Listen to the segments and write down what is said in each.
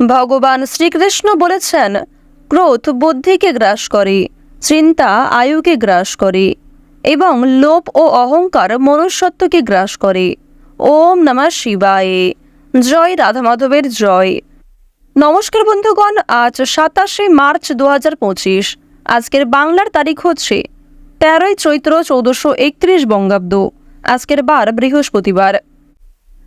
ভগবান শ্রীকৃষ্ণ বলেছেন, ক্রোধ বুদ্ধিকে গ্রাস করে, চিন্তা আয়ুকে গ্রাস করে, এবং লোভ ও অহংকার মনুষ্যত্বকে গ্রাস করে। ওম নমঃ শিবায়ে। জয় রাধা মাধবের জয়। নমস্কার বন্ধুগণ, আজ সাতাশে মার্চ দু পঁচিশ। আজকের বাংলার তারিখ হচ্ছে তেরোই চৈত্র চৌদ্দশো একত্রিশ বঙ্গাব্দ। আজকের বার বৃহস্পতিবার।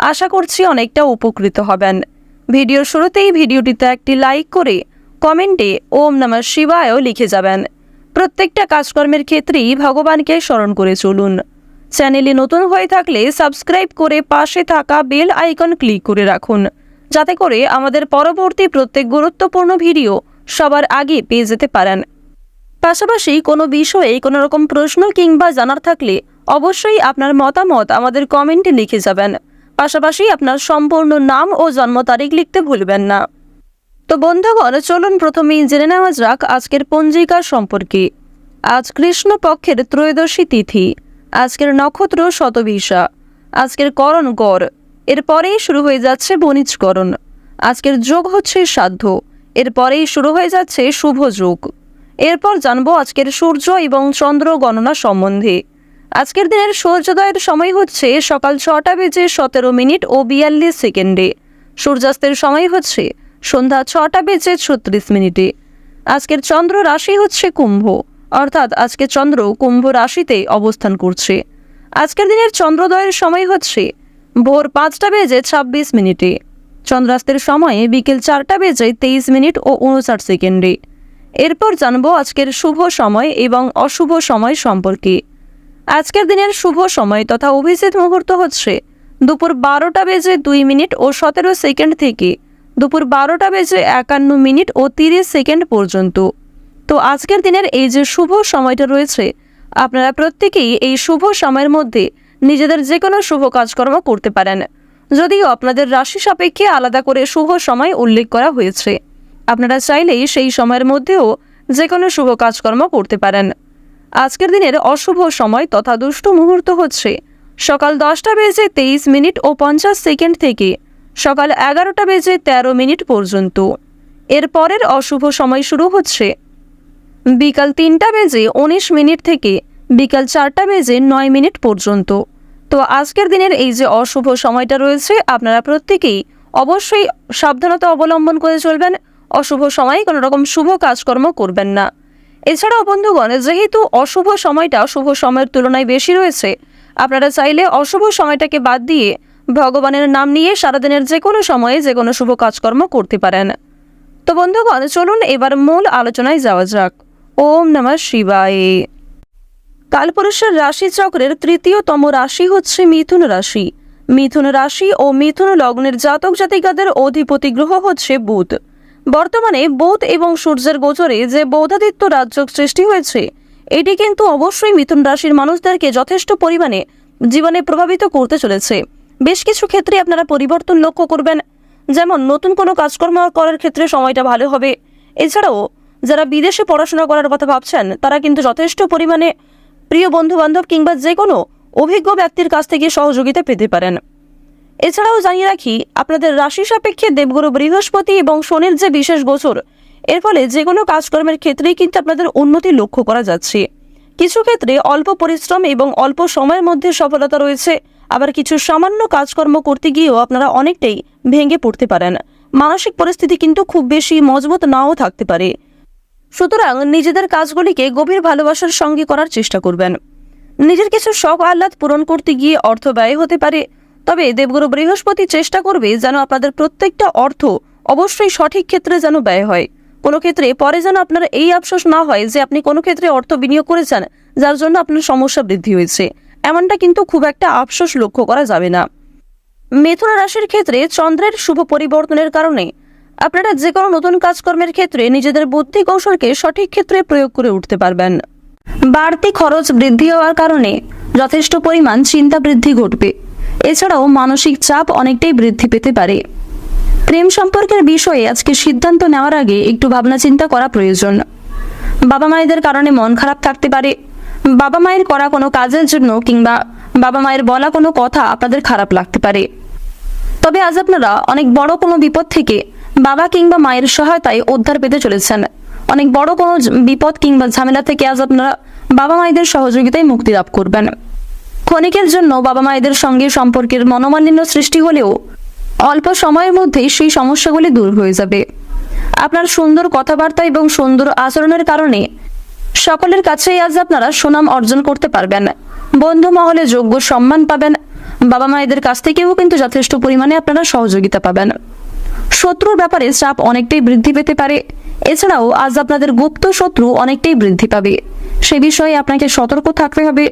আশা করছি অনেকটা উপকৃত হবেন। ভিডিওর শুরুতেই ভিডিওটিতে একটি লাইক করে কমেন্টে ওম নমঃ শিবায়ও লিখে যাবেন। প্রত্যেকটা কাজকর্মের ক্ষেত্রেই ভগবানকে স্মরণ করে চলুন। চ্যানেলে নতুন হয়ে থাকলে সাবস্ক্রাইব করে পাশে থাকা বেল আইকন ক্লিক করে রাখুন। যাতে করে আমাদের পরবর্তী প্রত্যেক গুরুত্বপূর্ণ ভিডিও সবার আগে পেয়ে যেতে পারেন। পাশাপাশি কোনো বিষয়ে কোনো রকম প্রশ্ন কিংবা জানার থাকলে অবশ্যই আপনার মতামত আমাদের কমেন্টে লিখে যাবেন। পাশাপাশি আপনার সম্পূর্ণ নাম ও জন্ম তারিখ লিখতে ভুলবেন না। তো বন্ধুগণ, চলুন প্রথমেই জেনে নেওয়া যাক আজকের পঞ্জিকা সম্পর্কে। আজ কৃষ্ণ পক্ষের ত্রয়োদশী তিথি। আজকের নক্ষত্র শতবিশা। আজকের করণ গড়। এরপরেই শুরু হয়ে যাচ্ছে বণিজকরণ। আজকের যোগ হচ্ছে সাধ্য। এরপরেই শুরু হয়ে যাচ্ছে শুভ যোগ। এরপর জানব আজকের সূর্য এবং চন্দ্র গণনা সম্বন্ধে। আজকের দিনের সূর্যোদয়ের সময় হচ্ছে সকাল ছটা বেজে সতেরো মিনিট ও বিয়াল্লিশ সেকেন্ডে। সূর্যাস্তের সময় হচ্ছে সন্ধ্যা ছটা বেজে ছত্রিশ মিনিটে। আজকের চন্দ্র রাশি হচ্ছে কুম্ভ, অর্থাৎ আজকে চন্দ্র কুম্ভ রাশিতে অবস্থান করছে। আজকের দিনের চন্দ্রোদয়ের সময় হচ্ছে ভোর পাঁচটা বেজে ছাব্বিশ মিনিটে। চন্দ্রাস্তের সময়ে বিকেল চারটা বেজে তেইশ মিনিট ও উনষাট সেকেন্ডে। এরপর জানব আজকের শুভ সময় এবং অশুভ সময় সম্পর্কে। আজকের দিনের শুভ সময় তথা অভিজিৎ মুহূর্ত হচ্ছে দুপুর বারোটা বেজে দুই মিনিট ও সতেরো সেকেন্ড থেকে দুপুর বারোটা বেজে একান্ন মিনিট ও তিরিশ সেকেন্ড পর্যন্ত। তো আজকের দিনের এই যে শুভ সময়টা রয়েছে, আপনারা প্রত্যেকেই এই শুভ সময়ের মধ্যে নিজেদের যে কোনো শুভ কাজকর্ম করতে পারেন। যদিও আপনাদের রাশি সাপেক্ষে আলাদা করে শুভ সময় উল্লেখ করা হয়েছে। আপনারা চাইলেই সেই সময়ের মধ্যেও যে কোনো শুভ কাজকর্ম করতে পারেন। আজকের দিনের অশুভ সময় তথা দুষ্ট মুহূর্ত হচ্ছে সকাল দশটা বেজে তেইশ মিনিট ও পঞ্চাশ সেকেন্ড থেকে সকাল এগারোটা বেজে তেরো মিনিট পর্যন্ত। এর পরের অশুভ সময় শুরু হচ্ছে বিকাল তিনটা বেজে উনিশ মিনিট থেকে বিকাল চারটা বেজে নয় মিনিট পর্যন্ত। তো আজকের দিনের এই যে অশুভ সময়টা রয়েছে, আপনারা প্রত্যেকেই অবশ্যই সাবধানতা অবলম্বন করে চলবেন। অশুভ সময়ে কোনো রকম শুভ কাজকর্ম করবেন না। এছাড়াও বন্ধুগণ, যেহেতু অশুভ সময়টা শুভ সময়ের তুলনায় বেশি রয়েছে, আপনারা চাইলে অশুভ সময়টাকে বাদ দিয়ে ভগবানের নাম নিয়ে সারাদিনের যে কোনো সময়ে যে কোনো শুভ কাজকর্ম করতে পারেন। তো বন্ধুগণ, চলুন এবার মূল আলোচনায় যাওয়া যাক। ওম নমঃ শিবায়। কালপুরুষের রাশি চক্রের তৃতীয়তম রাশি হচ্ছে মিথুন রাশি। মিথুন রাশি ও মিথুন লগ্নের জাতক জাতিকাদের অধিপতি গ্রহ হচ্ছে বুধ। বর্তমানে বুধ এবং সূর্যের গোচরে যে বৌধাদিত্য রাজ্য সৃষ্টি হয়েছে, এটি কিন্তু অবশ্যই মিথুন রাশির মানুষদেরকে যথেষ্ট পরিমাণে জীবনে প্রভাবিত করতে চলেছে। বেশ কিছু ক্ষেত্রে আপনারা পরিবর্তন লক্ষ্য করবেন। যেমন, নতুন কোনো কাজকর্ম করার ক্ষেত্রে সময়টা ভালো হবে। এছাড়াও, যারা বিদেশে পড়াশোনা করার কথা ভাবছেন, তারা কিন্তু যথেষ্ট পরিমাণে প্রিয় বন্ধু বান্ধব কিংবা যে কোনো অভিজ্ঞ ব্যক্তির কাছ থেকে সহযোগিতা পেতে পারেন। এছাড়াও জানিয়ে রাখি, আপনাদের রাশি সাপেক্ষে দেবগুরু বৃহস্পতি এবং শনির যে বিশেষ গোচর, এর ফলে যে কোনো কাজকর্মের ক্ষেত্রেই কিন্তু আপনাদের উন্নতি লক্ষ্য করা যাচ্ছে। কিছু ক্ষেত্রে অল্প পরিশ্রম এবং অল্প সময়ের মধ্যে সফলতা রয়েছে, আবার কিছু সামান্য কাজকর্ম করতে গিয়েও আপনারা অনেকটাই ভেঙে পড়তে পারেন। মানসিক পরিস্থিতি কিন্তু খুব বেশি মজবুত নাও থাকতে পারে। সুতরাং নিজেদের কাজগুলিকে গভীর ভালোবাসার সঙ্গে করার চেষ্টা করবেন। নিজের কিছু শখ আহ্লাদ পূরণ করতে গিয়ে অর্থ ব্যয় হতে পারে তবে দেবগুরু বৃহস্পতি চেষ্টা করবে যেন আপনাদের প্রত্যেকটা অর্থ অবশ্যই সঠিক ক্ষেত্রে যেন ব্যয় হয়। কোনো ক্ষেত্রে পরে যেন আপনার এই আফসোস না হয় যে আপনি কোনো ক্ষেত্রে অর্থ বিনিয়োগ করেছেন, যার জন্য আপনার সমস্যা বৃদ্ধি হয়েছে। এমনটা কিন্তু খুব একটা আফসোস লক্ষ্য করা যাবে না। মিথুন রাশির ক্ষেত্রে চন্দ্রের শুভ পরিবর্তনের কারণে আপনারা যে কোনো নতুন কাজকর্মের ক্ষেত্রে নিজেদের বুদ্ধি কৌশলকে সঠিক ক্ষেত্রে প্রয়োগ করে উঠতে পারবেন। বাড়তি খরচ বৃদ্ধি হওয়ার কারণে যথেষ্ট পরিমাণ চিন্তা বৃদ্ধি ঘটবে। এছাড়াও মানসিক চাপ অনেকটাই বৃদ্ধি পেতে পারে। প্রেম সম্পর্কের বিষয়ে আজকে সিদ্ধান্ত নেওয়ার আগে একটু ভাবনা চিন্তা করা প্রয়োজন। বাবা মায়েদের কারণে মন খারাপ থাকতে পারে। বাবা মায়ের করা কোনো কাজের জন্য কিংবা বাবা মায়ের বলা কোনো কথা আপনাদের খারাপ লাগতে পারে। তবে আজ আপনারা অনেক বড় কোনো বিপদ থেকে বাবা কিংবা মায়ের সহায়তায় উদ্ধার পেতে চলেছেন। অনেক বড় কোনো বিপদ কিংবা ঝামেলা থেকে আজ আপনারা বাবা মায়েদের সহযোগিতায় মুক্তি লাভ করবেন। ক্ষণিকের জন্য বাবা মায়েদের সঙ্গে সম্পর্কের মনোমালিন্য সৃষ্টি হলেও অল্প সময়ের মধ্যেই সেই সমস্যাগুলি দূর হয়ে যাবে। আপনার সুন্দর কথাবার্তা এবং সুন্দর আচরণের কারণে সকলের কাছেই আজ আপনারা সুনাম অর্জন করতে পারবেন। বন্ধু মহলে যোগ্য সম্মান পাবেন। বাবা মায়েদের কাছ থেকেও কিন্তু যথেষ্ট পরিমাণে আপনারা সহযোগিতা পাবেন। শত্রুর ব্যাপারে চাপ অনেকটাই বৃদ্ধি পেতে পারে। এছাড়াও আজ আপনাদের গুপ্ত শত্রু অনেকটাই বৃদ্ধি পাবে। সে বিষয়ে আপনাকে সতর্ক থাকতে হবে।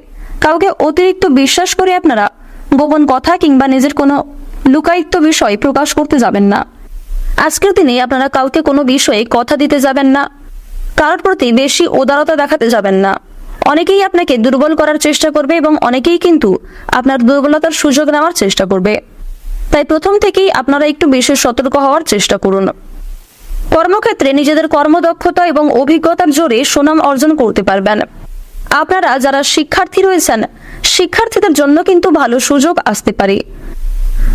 কাউকে অতিরিক্ত বিশ্বাস করে আপনারা গোপন কথা কিংবা নিজের কোনো লুকায়িত্ব বিষয় প্রকাশ করতে যাবেন না। আজকের দিনে আপনারা কাউকে কোনো বিষয়ে কথা দিতে যাবেন না। কারোর প্রতি বেশি উদারতা দেখাতে যাবেন না। অনেকেই আপনাকে দুর্বল করার চেষ্টা করবে এবং অনেকেই কিন্তু আপনার দুর্বলতার সুযোগ নেওয়ার চেষ্টা করবে। তাই প্রথম থেকেই আপনারা একটু বিশেষ সতর্ক হওয়ার চেষ্টা করুন। কর্মক্ষেত্রে নিজেদের কর্মদক্ষতা এবং অভিজ্ঞতার জোরে সুনাম অর্জন করতে পারবেন। আপনারা যারা শিক্ষার্থী রয়েছেন, শিক্ষার্থীদের জন্য কিন্তু ভালো সুযোগ আসতে পারে।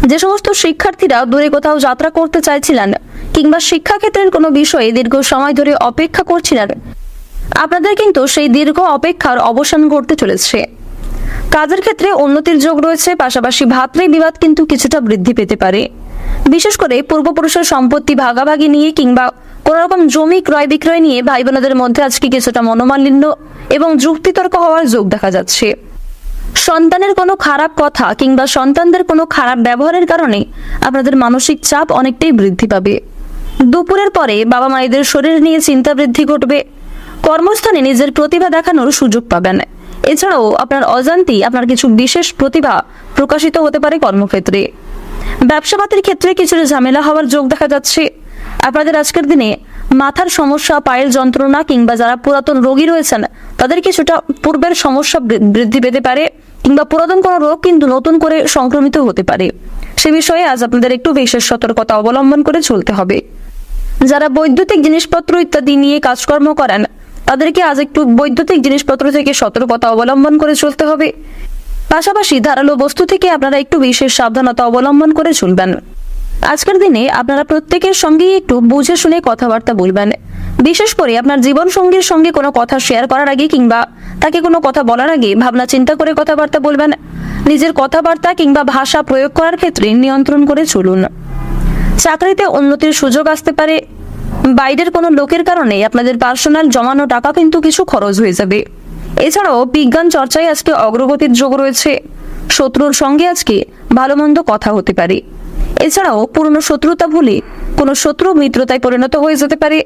যে সমস্ত শিক্ষার্থীরা দূরে কোথাও যাত্রা করতে চাইছিলেন কিংবা শিক্ষাক্ষেত্রের কোনো বিষয়ে দীর্ঘ সময় ধরে অপেক্ষা করছিলেন, আপনাদের কিন্তু সেই দীর্ঘ অপেক্ষার অবসান ঘটতে চলেছে। কাজের ক্ষেত্রে উন্নতির যোগ রয়েছে, পাশাপাশি ভাতৃ বিবাদ কিন্তু কিছুটা বৃদ্ধি পেতে পারে। বিশেষ করে পূর্বপুরুষের সম্পত্তি ভাগাভাগি নিয়ে কিংবা কোনো রকম জমি ক্রয় বিক্রয় নিয়ে ভাই বোনদের মধ্যে আজকে কিছুটা মনোমালিন্য এবং যুক্তিতর্ক হওয়ার যোগ দেখা যাচ্ছে। সন্তানের কোনো খারাপ কথা কিংবা সন্তানদের কোনো খারাপ ব্যবহারের কারণে আপনাদের মানসিক চাপ অনেকটাই বৃদ্ধি পাবে। দুপুরের পরে বাবা মায়েদের শরীর নিয়ে চিন্তা বৃদ্ধি ঘটবে। কর্মস্থানে নিজের প্রতিভা দেখানোর সুযোগ পাবেন। এছাড়াও আপনার অজান্তেই আপনার কিছু বিশেষ প্রতিভা প্রকাশিত হতে পারে কর্মক্ষেত্রে। ব্যবসাপাতির ক্ষেত্রে কিছুটা ঝামেলা হওয়ার যোগ দেখা যাচ্ছে। আপনাদের আজকের দিনে মাথার সমস্যা, পায়ের যন্ত্রণা কিংবা যারা পুরাতন রোগী রয়েছেন, তাদের কিছুটা পূর্বের সমস্যা বৃদ্ধি পেতে পারে কিংবা পুরাতন কোনো রোগ কিন্তু নতুন করে সংক্রমিত হতে পারে। সে বিষয়ে আজ আপনাদের একটু বিশেষ সতর্কতা অবলম্বন করে চলতে হবে। যারা বৈদ্যুতিক জিনিসপত্র ইত্যাদি নিয়ে কাজকর্ম করেন, তাদেরকে আজ একটু বৈদ্যুতিক জিনিসপত্র থেকে সতর্কতা অবলম্বন করে চলতে হবে। পাশাপাশি ধারালো বস্তু থেকে আপনারা একটু বিশেষ সাবধানতা অবলম্বন করে চলবেন। আজকের দিনে আপনারা প্রত্যেকের সঙ্গেই একটু বুঝে শুনে কথাবার্তা বলবেন। বিশেষ করে আপনার জীবন সঙ্গীর সঙ্গে কোনো কথা শেয়ার করার আগে কিংবা তাকে কোনো কথা বলার আগে ভাবনা চিন্তা করে কথাবার্তা বলবেন। নিজের কথাবার্তা কিংবা ভাষা প্রয়োগ করার ক্ষেত্রে নিয়ন্ত্রণ করে চলুন। চাকরিতে উন্নতির সুযোগ আসতে পারে। বাইরের কোনো লোকের কারণে আপনাদের পার্সোনাল জমানো টাকা কিন্তু কিছু খরচ হয়ে যাবে। এছাড়াও বিজ্ঞান চর্চায় আজকে অগ্রগতির যোগ রয়েছে। শত্রুর সঙ্গে আজকে ভালো মন্দ কথা হতে পারে। এছাড়াও পুরনো শত্রুতা ভুলে কোনো শত্রু মিত্রতায় পরিণত হয়ে যেতে পারে।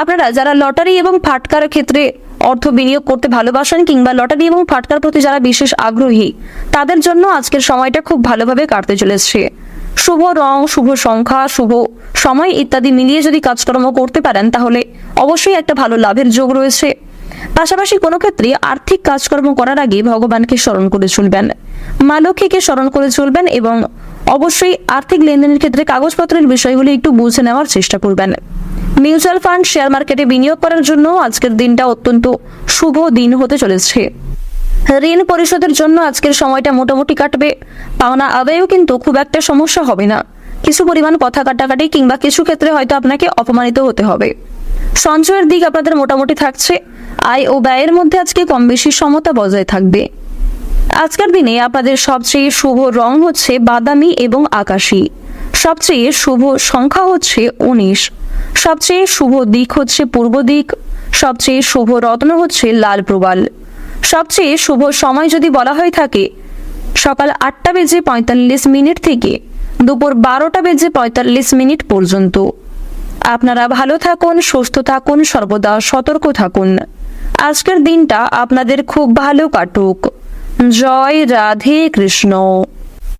আপনারা যারা লটারি এবং ফাটকার ক্ষেত্রে অর্থ বিনিয়োগ করতে ভালোবাসেন কিংবা লটারি এবং ফাটকার প্রতি যারা বিশেষ আগ্রহী, তাদের জন্য আজকের সময়টা খুব ভালোভাবে কাটতে চলেছে। শুভ রং, শুভ সংখ্যা, শুভ সময় ইত্যাদি মিলিয়ে যদি কাজকর্ম করতে পারেন, তাহলে অবশ্যই একটা ভালো লাভের যোগ রয়েছে। পাশাপাশি কোনো ক্ষেত্রে আর্থিক কাজকর্ম করার আগে ভগবানকে স্মরণ করে চলবেন। মা লক্ষ্মীকে স্মরণ করে চলবেন এবং অবশ্যই আর্থিক লেনদেনের ক্ষেত্রে কাগজপত্রের বিষয়গুলি একটু বুঝে নেওয়ার চেষ্টা করবেন। মিউচুয়াল ফান্ড শেয়ার মার্কেটে বিনিয়োগ করার জন্য আজকের দিনটা অত্যন্ত শুভ দিন হতে চলেছে। ঋণ পরিশোধের জন্য আজকের সময়টা মোটামুটি কাটবে। পাওনা আদায়েও কিন্তু খুব একটা সমস্যা হবে না। কিছু পরিমাণ কথা কাটাকাটি কিংবা কিছু ক্ষেত্রে হয়তো আপনাকে অপমানিত হতে হবে। সঞ্চয়ের দিক আপনাদের মোটামুটি থাকছে। আয় ও ব্যয়ের মধ্যে আজকে কম বেশি সমতা বজায় থাকবে। আজকের দিনে আপনাদের সবচেয়ে শুভ রং হচ্ছে বাদামি এবং আকাশী। সবচেয়ে শুভ সংখ্যা হচ্ছে উনিশ। সবচেয়ে শুভ দিক হচ্ছে পূর্ব দিক। সবচেয়ে শুভ রত্ন হচ্ছে লাল প্রবাল। সবচেয়ে শুভ সময় যদি বলা হয়ে থাকে, সকাল আটটা বেজে পঁয়তাল্লিশ মিনিট থেকে দুপুর বারোটা বেজে পঁয়তাল্লিশ মিনিট পর্যন্ত। আপনারা ভালো থাকুন, সুস্থ থাকুন, সর্বদা সতর্ক থাকুন। আজকের দিনটা আপনাদের খুব ভালো কাটুক। জয় রাধে কৃষ্ণ।